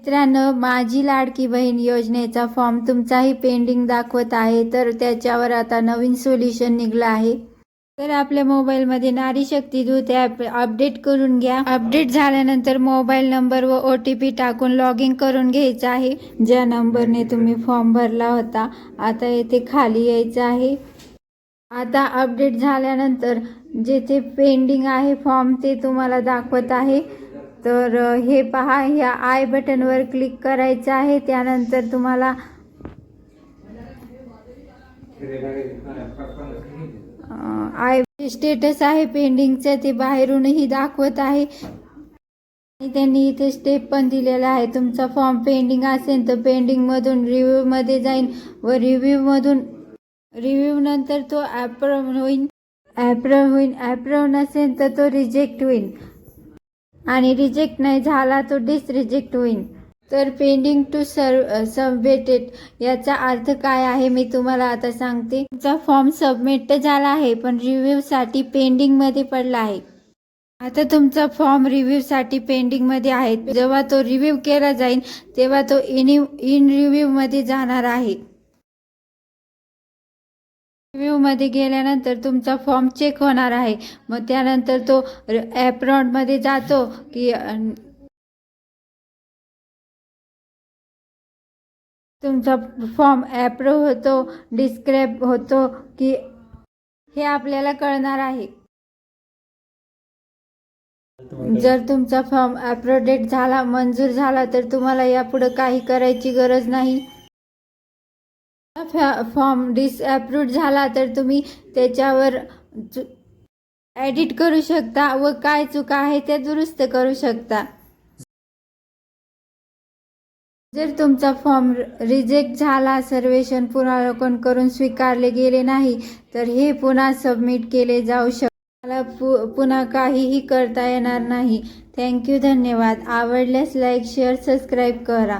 मित्रांनो माझी लाडकी बहीण योजनेचा फॉर्म तुमचाही पेंडिंग दाखवत आहे तर त्याच्यावर आता नवीन सोल्युशन निघलं आहे. तर आपल्या मोबाईलमध्ये नारी शक्ती दूत ॲप अपडेट करून घ्या. अपडेट झाल्यानंतर मोबाईल नंबर व ओ टी पी टाकून लॉग इन करून घ्यायचं आहे. ज्या नंबरने तुम्ही फॉर्म भरला होता आता येथे खाली यायचं आहे. आता अपडेट झाल्यानंतर जेथे पेंडिंग आहे फॉर्म ते तुम्हाला दाखवत आहे. तर हे पहा ह्या आय बटनवर क्लिक करायचं आहे. त्यानंतर तुम्हाला आय स्टेटस आहे पेंडिंगचं ते बाहेरूनही दाखवत आहे. आणि त्यांनी इथे स्टेप पण दिलेला आहे. तुमचा फॉर्म पेंडिंग असेल तर पेंडिंगमधून रिव्ह्यूमध्ये जाईन व रिव्ह्यूमधून रिव्ह्यू नंतर तो ॲप्रूव्ह होईल ॲप्रूव्ह होईल ॲप्रूव्ह नसेल तर तो रिजेक्ट होईल आणि रिजेक्ट नाही झाला तो डिसरिजेक्ट होईल तर पेंडिंग टू सर्व सबमिटेड याचा अर्थ काय आहे मी तुम्हाला आता सांगते. तुमचा फॉर्म सबमिट तर झाला आहे पण रिव्ह्यूसाठी पेंडिंगमध्ये पडला आहे. आता तुमचा फॉर्म रिव्ह्यूसाठी पेंडिंगमध्ये आहे. जेव्हा तो रिव्ह्यू केला जाईल तेव्हा तो इन इन रिव्ह्यूमध्ये जाणार आहे. रिव्ह्यूमध्ये गेल्यानंतर तुमचा फॉर्म चेक होणार आहे. मग त्यानंतर तो ॲप्रॉनमध्ये जातो की तुमचा फॉर्म ॲप्रूव्ह होतो डिस्क्राईब होतो की हे आपल्याला कळणार आहे. जर तुमचा फॉर्म ॲप्रोडेट झाला मंजूर झाला तर तुम्हाला यापुढं काही करायची गरज नाही. फॉर्म डिसअप्रूव्ह झाला तर तुम्ही त्याच्यावर एडिट करू शकता व काय चुका आहे त्या दुरुस्त करू शकता. जर तुमचा फॉर्म रिजेक्ट झाला सर्वेक्षण पुनरावलोकन करून स्वीकारले गेले नाही तर हे पुन्हा सबमिट केले जाऊ शक मला पु पुन्हा काहीही करता येणार नाही. थँक्यू धन्यवाद. आवडल्यास लाईक शेअर सबस्क्राईब करा.